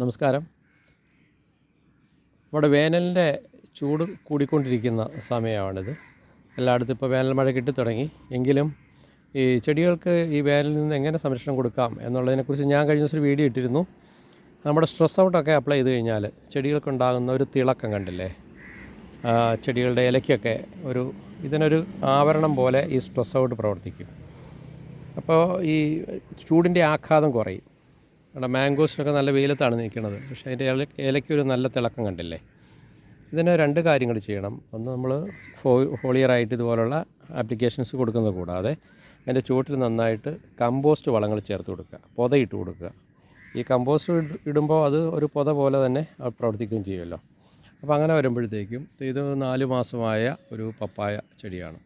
നമസ്കാരം. നമ്മുടെ വേനലിന്റെ ചൂട് കൂടിക്കൊണ്ടിരിക്കുന്ന സമയമാണിത്. എല്ലായിടത്തും ഇപ്പോൾ വേനൽ മഴ കിട്ടിത്തുടങ്ങി. എങ്കിലും ഈ ചെടികൾക്ക് ഈ വേനലിൽ നിന്ന് എങ്ങനെ സംരക്ഷണം കൊടുക്കാം എന്നുള്ളതിനെക്കുറിച്ച് ഞാൻ കഴിഞ്ഞ ദിവസം ഒരു വീഡിയോ ഇട്ടിരുന്നു. നമ്മുടെ സ്ട്രെസ് ഔട്ടൊക്കെ അപ്ലൈ ചെയ്ത് കഴിഞ്ഞാൽ ചെടികൾക്കുണ്ടാകുന്ന ഒരു തിളക്കം കണ്ടില്ലേ? ചെടികളുടെ ഇലയ്ക്കൊക്കെ ഒരു ഇതിനൊരു ആവരണം പോലെ ഈ സ്ട്രെസ് ഔട്ട് പ്രവർത്തിക്കും. അപ്പോൾ ഈ ചൂടിന്റെ ആഘാതം കുറയും. നമ്മുടെ മാംഗോസിനൊക്കെ നല്ല വെയിലത്താണ് നിൽക്കുന്നത് പക്ഷേ അതിന്റെ ഇല ഇലയ്ക്ക് ഒരു നല്ല തിളക്കം കണ്ടില്ലേ? ഇതിന് രണ്ട് കാര്യങ്ങൾ ചെയ്യണം. ഒന്ന് നമ്മൾ ഹോ ഹോളിയറായിട്ട് ഇതുപോലുള്ള ആപ്ലിക്കേഷൻസ് കൊടുക്കുന്നത് കൂടാതെ അതിന്റെ ചുവട്ടിൽ നന്നായിട്ട് കമ്പോസ്റ്റ് വളങ്ങൾ ചേർത്ത് കൊടുക്കുക പൊതയിട്ട് കൊടുക്കുക. ഈ കമ്പോസ്റ്റ് ഇടുമ്പോൾ അത് ഒരു പൊത പോലെ തന്നെ പ്രവർത്തിക്കുകയും ചെയ്യുമല്ലോ. അപ്പോൾ അങ്ങനെ വരുമ്പോഴത്തേക്കും ഇത് നാല് മാസമായ ഒരു പപ്പായ ചെടിയാണ്.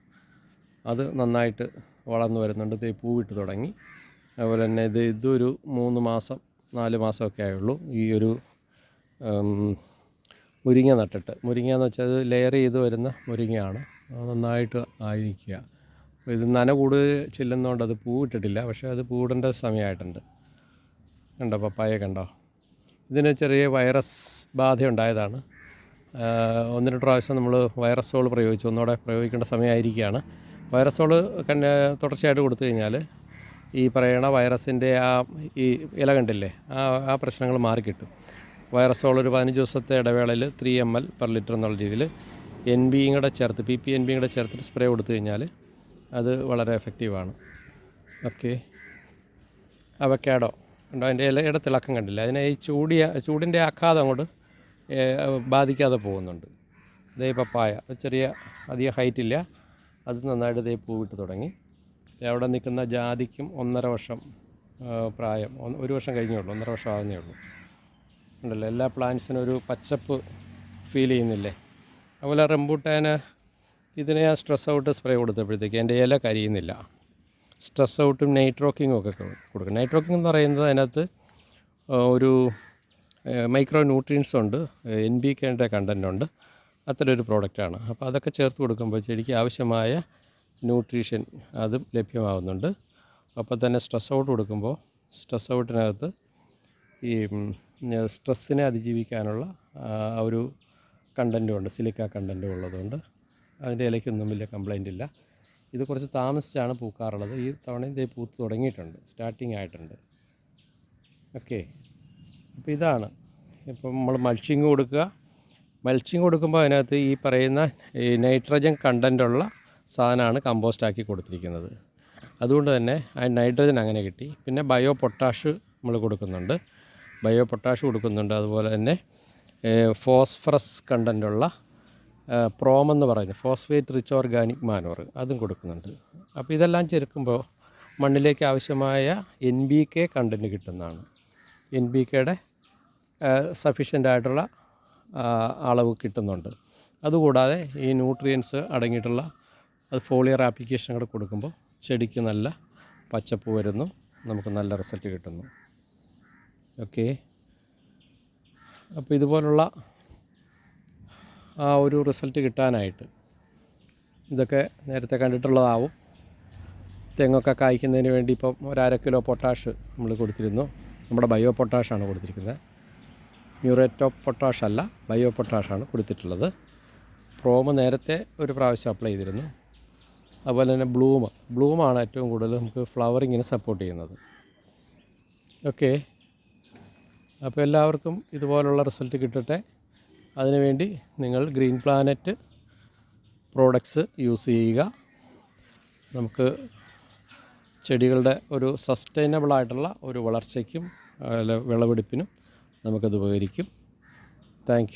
അത് നന്നായിട്ട് വളർന്നു വരുന്നുണ്ട്. ഇത് പൂവിട്ട് തുടങ്ങി. അതുപോലെ തന്നെ ഇത് ഇതൊരു മൂന്ന് മാസം നാല് മാസമൊക്കെ ആയുള്ളൂ. ഈ ഒരു മുരിങ്ങ നട്ടിട്ട്. മുരിങ്ങ എന്ന് വെച്ചാൽ അത് ലെയർ ചെയ്ത് വരുന്ന മുരിങ്ങയാണ്. നന്നായിട്ട് ആയിരിക്കുക. ഇത് നന കൂടുതൽ ചെല്ലുന്നതുകൊണ്ട് അത് പൂവിട്ടിട്ടില്ല പക്ഷേ അത് പൂടേണ്ട സമയമായിട്ടുണ്ട്. കണ്ടോ പപ്പായ കണ്ടോ? ഇതിന് ചെറിയ വൈറസ് ബാധ ഉണ്ടായതാണ് ഒന്ന് രണ്ട് പ്രാവശ്യം നമ്മൾ വൈറസോൾ പ്രയോഗിച്ചു. ഒന്നുകൂടെ പ്രയോഗിക്കേണ്ട സമയമായിരിക്കുകയാണ്. വൈറസോൾ തുടർച്ചയായിട്ട് കൊടുത്തു കഴിഞ്ഞാൽ ഈ പറയണ വൈറസിന്റെ ആ ഈ ഇല കണ്ടില്ലേ? ആ ആ പ്രശ്നങ്ങൾ മാറിക്കിട്ടും വൈറസോൾ ഒരു പതിനഞ്ച് ദിവസത്തെ ഇടവേളയിൽ three M L per litre എന്നുള്ള രീതിയിൽ എൻ ബിയും കൂടെ ചേർത്ത് പി പി എൻ ബിയും കൂടെ ചേർത്തിട്ട് സ്പ്രേ കൊടുത്തു കഴിഞ്ഞാൽ അത് വളരെ എഫക്റ്റീവാണ് ഓക്കെ. അവക്കാഡോ ഉണ്ടോ? അതിന്റെ ഇലയുടെ തിളക്കം കണ്ടില്ല? അതിനെ ഈ ചൂടിയ ചൂടിന്റെ ആഘാതം അങ്ങോട്ട് ബാധിക്കാതെ പോകുന്നുണ്ട്. ഇതേ പപ്പായ ചെറിയ അധികം ഹൈറ്റില്ല അത് നന്നായിട്ട് ഇതേ പൂവിട്ട് തുടങ്ങി. ദേ അവിടെ നിൽക്കുന്ന ജാതിക്കും ഒന്നര വർഷം പ്രായം. ഒരു വർഷം കഴിഞ്ഞേ ഉള്ളൂ ഒന്നര വർഷം ആകുന്നേ ഉള്ളൂ. ഉണ്ടല്ലോ എല്ലാ പ്ലാന്റ്സിനും ഒരു പച്ചപ്പ് ഫീൽ ചെയ്യുന്നില്ലേ? അതുപോലെ റംബൂട്ടാന് ഇതിനെ ഞാൻ സ്ട്രെസ് ഔട്ട് സ്പ്രേ കൊടുത്തപ്പോഴത്തേക്ക് എന്റെ ഇല കരിയുന്നില്ല. സ്ട്രെസ് ഔട്ടും നൈറ്റ് റോക്കിങ്ങും ഒക്കെ കൊടുക്കും. നൈറ്റ് റോക്കിംഗ് എന്ന് പറയുന്നത് അതിനകത്ത് ഒരു മൈക്രോ ന്യൂട്രിയൻസ് ഉണ്ട് എൻ ബി കെന്റെ കണ്ടന്റ് ഉണ്ട്. അത്തരം ഒരു പ്രോഡക്റ്റാണ് അപ്പോൾ അതൊക്കെ ചേർത്ത് കൊടുക്കുമ്പോൾ ചെടിക്ക് ആവശ്യമായ ന്യൂട്രീഷൻ അതും ലഭ്യമാകുന്നുണ്ട് അപ്പോൾ തന്നെ സ്ട്രെസ് ഔട്ട് കൊടുക്കുമ്പോൾ സ്ട്രെസ് ഔട്ടിനകത്ത് ഈ സ്ട്രെസ്സിനെ അതിജീവിക്കാനുള്ള ഒരു കണ്ടന്റും ഉണ്ട് സിലിക്ക കണ്ടന്റും ഉള്ളതുകൊണ്ട് അതിന്റെ ഇലയ്ക്കൊന്നും വലിയ കംപ്ലൈന്റ് ഇല്ല. ഇത് കുറച്ച് താമസിച്ചാണ് പൂക്കാറുള്ളത്. ഈ തവണ ഇത് പൂത്ത് തുടങ്ങിയിട്ടുണ്ട് സ്റ്റാർട്ടിങ് ആയിട്ടുണ്ട്. ഓക്കെ. അപ്പോൾ ഇതാണ്. ഇപ്പം നമ്മൾ മൾച്ചിങ് കൊടുക്കുക. മൾച്ചിങ് കൊടുക്കുമ്പോൾ അതിനകത്ത് ഈ പറയുന്ന ഈ നൈട്രജൻ കണ്ടന്റുള്ള സാധനമാണ് കമ്പോസ്റ്റാക്കി കൊടുത്തിരിക്കുന്നത്. അതുകൊണ്ട് തന്നെ ആ നൈട്രജൻ അങ്ങനെ കിട്ടി. പിന്നെ ബയോ പൊട്ടാഷ് നമ്മൾ കൊടുക്കുന്നുണ്ട്. ബയോ പൊട്ടാഷ് കൊടുക്കുന്നുണ്ട്. അതുപോലെ തന്നെ ഫോസ്ഫറസ് കണ്ടന്റുള്ള പ്രോം എന്ന് പറയുന്നത് ഫോസ്ഫേറ്റ് റിച്ച് ഓർഗാനിക് മാനോർ അതും കൊടുക്കുന്നുണ്ട്. അപ്പോൾ ഇതെല്ലാം ചേർക്കുമ്പോൾ മണ്ണിലേക്ക് ആവശ്യമായ എൻ ബി കെ കണ്ടന്റ് കിട്ടുന്നതാണ്. എൻ ബി കെയുടെ സഫീഷ്യന്റ് ആയിട്ടുള്ള അളവ് കിട്ടുന്നുണ്ട്. അതുകൂടാതെ ഈ ന്യൂട്രിയൻസ് അടങ്ങിയിട്ടുള്ള അത് ഫോളിയർ ആപ്ലിക്കേഷൻ കൂടെ കൊടുക്കുമ്പോൾ ചെടിക്ക് നല്ല പച്ചപ്പ് വരുന്നു. നമുക്ക് നല്ല റിസൾട്ട് കിട്ടുന്നു. ഓക്കെ അപ്പോൾ ഇതുപോലുള്ള ആ ഒരു റിസൾട്ട് കിട്ടാനായിട്ട് ഇതൊക്കെ നേരത്തെ കണ്ടിട്ടുള്ളതാവും. തെങ്ങൊക്കെ കായ്ക്കുന്നതിന് വേണ്ടി ഇപ്പം ഒരര കിലോ പൊട്ടാഷ് നമ്മൾ കൊടുത്തിരുന്നു. നമ്മുടെ ബയോ പൊട്ടാഷാണ് കൊടുത്തിരിക്കുന്നത്. മ്യൂറേറ്റോ പൊട്ടാഷ് അല്ല ബയോ പൊട്ടാഷാണ് കൊടുത്തിട്ടുള്ളത്. പ്രോമ് നേരത്തെ ഒരു പ്രാവശ്യം അപ്ലൈ ചെയ്തിരുന്നു. അതുപോലെ തന്നെ ബ്ലൂമ്. ബ്ലൂമാണ് ഏറ്റവും കൂടുതൽ നമുക്ക് ഫ്ലവറിങ്ങിന് സപ്പോർട്ട് ചെയ്യുന്നത്. ഓക്കെ അപ്പോൾ എല്ലാവർക്കും ഇതുപോലുള്ള റിസൾട്ട് കിട്ടട്ടെ. അതിനുവേണ്ടി നിങ്ങൾ ഗ്രീൻ പ്ലാനറ്റ് പ്രോഡക്ട്സ് യൂസ് ചെയ്യുക. നമുക്ക് ചെടികളുടെ ഒരു സസ്റ്റൈനബിളായിട്ടുള്ള ഒരു വളർച്ചയ്ക്കും വിളവെടുപ്പിനും നമുക്കത് ഉപകരിക്കും. താങ്ക്